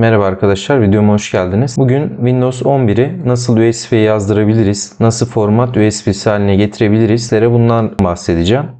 Merhaba arkadaşlar, videoma hoş geldiniz. Bugün Windows 11'i nasıl USB'ye yazdırabiliriz, nasıl format USB'si haline getirebiliriz, sizlere bundan bahsedeceğim.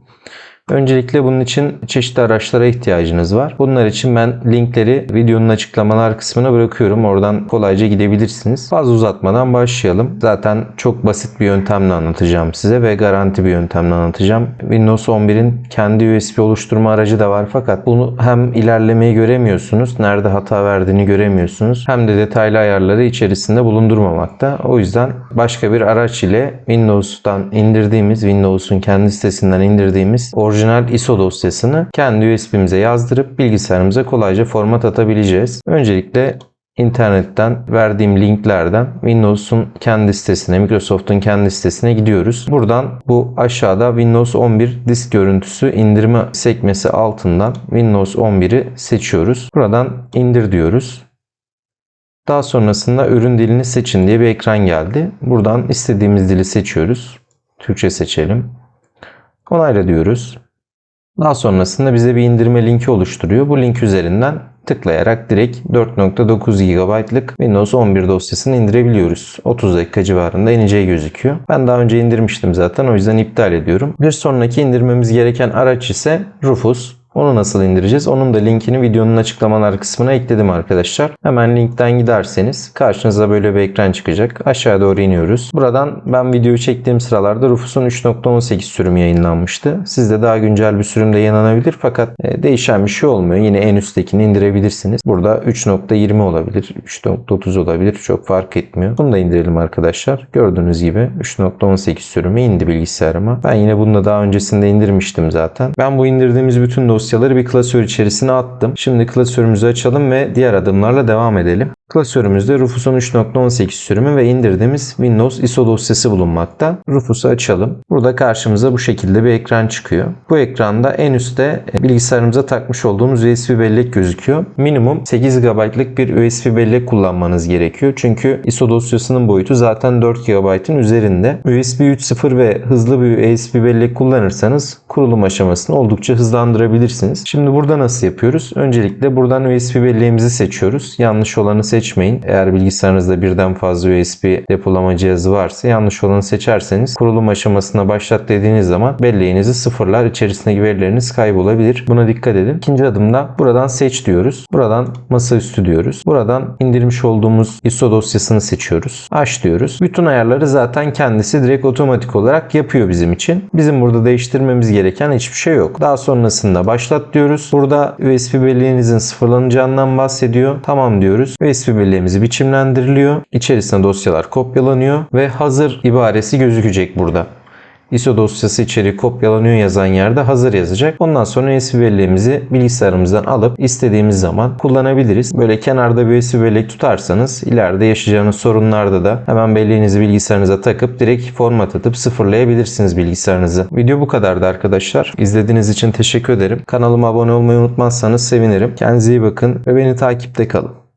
Öncelikle bunun için çeşitli araçlara ihtiyacınız var. Bunlar için ben linkleri videonun açıklamalar kısmına bırakıyorum. Oradan kolayca gidebilirsiniz. Fazla uzatmadan başlayalım. Zaten çok basit bir yöntemle anlatacağım size ve garanti bir yöntemle anlatacağım. Windows 11'in kendi USB oluşturma aracı da var fakat bunu hem ilerlemeyi göremiyorsunuz, nerede hata verdiğini göremiyorsunuz hem de detaylı ayarları içerisinde bulundurmamakta. O yüzden başka bir araç ile Windows'tan indirdiğimiz, Windows'un kendi sitesinden indirdiğimiz orijinal ISO dosyasını kendi USB'mize yazdırıp bilgisayarımıza kolayca format atabileceğiz. Öncelikle internetten verdiğim linklerden Windows'un kendi sitesine, Microsoft'un kendi sitesine gidiyoruz. Buradan bu aşağıda Windows 11 disk görüntüsü indirme sekmesi altından Windows 11'i seçiyoruz. Buradan indir diyoruz. Daha sonrasında ürün dilini seçin diye bir ekran geldi. Buradan istediğimiz dili seçiyoruz. Türkçe seçelim. Onayla diyoruz. Daha sonrasında bize bir indirme linki oluşturuyor. Bu link üzerinden tıklayarak direkt 4.9 GB'lık Windows 11 dosyasını indirebiliyoruz. 30 dakika civarında ineceği gözüküyor. Ben daha önce indirmiştim zaten o yüzden iptal ediyorum. Bir sonraki indirmemiz gereken araç ise Rufus. Onu nasıl indireceğiz? Onun da linkini videonun açıklamalar kısmına ekledim arkadaşlar. Hemen linkten giderseniz karşınıza böyle bir ekran çıkacak. Aşağı doğru iniyoruz. Buradan ben videoyu çektiğim sıralarda Rufus'un 3.18 sürümü yayınlanmıştı. Sizde daha güncel bir sürümde yayınlanabilir fakat e, değişen bir şey olmuyor. Yine en üsttekini indirebilirsiniz. Burada 3.20 olabilir, 3.30 olabilir. Çok fark etmiyor. Bunu da indirelim arkadaşlar. Gördüğünüz gibi 3.18 sürümü indi bilgisayarıma. Ben yine bunu da daha öncesinde indirmiştim zaten. Ben bu indirdiğimiz bütün dosyaları bir klasör içerisine attım. Şimdi klasörümüzü açalım ve diğer adımlarla devam edelim. Klasörümüzde Rufus'un 3.18 sürümü ve indirdiğimiz Windows ISO dosyası bulunmakta. Rufus'u açalım. Burada karşımıza bu şekilde bir ekran çıkıyor. Bu ekranda en üstte e, bilgisayarımıza takmış olduğumuz USB bellek gözüküyor. Minimum 8 GB'lık bir USB bellek kullanmanız gerekiyor. Çünkü ISO dosyasının boyutu zaten 4 GB'ın üzerinde. USB 3.0 ve hızlı bir USB bellek kullanırsanız kurulum aşamasını oldukça hızlandırabilirsiniz. Şimdi burada nasıl yapıyoruz? Öncelikle buradan USB belleğimizi seçiyoruz. Yanlış olanı seçmeyin. Eğer bilgisayarınızda birden fazla USB depolama cihazı varsa yanlış olanı seçerseniz kurulum aşamasına başlat dediğiniz zaman belleğinizi sıfırlar. içerisindeki verileriniz kaybolabilir. Buna dikkat edin. İkinci adımda buradan seç diyoruz. Buradan masaüstü diyoruz. Buradan indirmiş olduğumuz ISO dosyasını seçiyoruz. Aç diyoruz. Bütün ayarları zaten kendisi direkt otomatik olarak yapıyor bizim için. Bizim burada değiştirmemiz gereken hiçbir şey yok. Daha sonrasında başlat diyoruz. Burada USB belleğinizin sıfırlanacağından bahsediyor. Tamam diyoruz. USB belleğimizi biçimlendiriliyor. İçerisine dosyalar kopyalanıyor ve hazır ibaresi gözükecek burada. ISO dosyası içeriği kopyalanıyor yazan yerde hazır yazacak. Ondan sonra USB bilgisayarımızdan alıp istediğimiz zaman kullanabiliriz. Böyle kenarda bir USB tutarsanız ileride yaşayacağınız sorunlarda da hemen belleğinizi bilgisayarınıza takıp direkt format atıp sıfırlayabilirsiniz bilgisayarınızı. Video bu kadardı arkadaşlar. İzlediğiniz için teşekkür ederim. Kanalıma abone olmayı unutmazsanız sevinirim. Kendinize iyi bakın ve beni takipte kalın.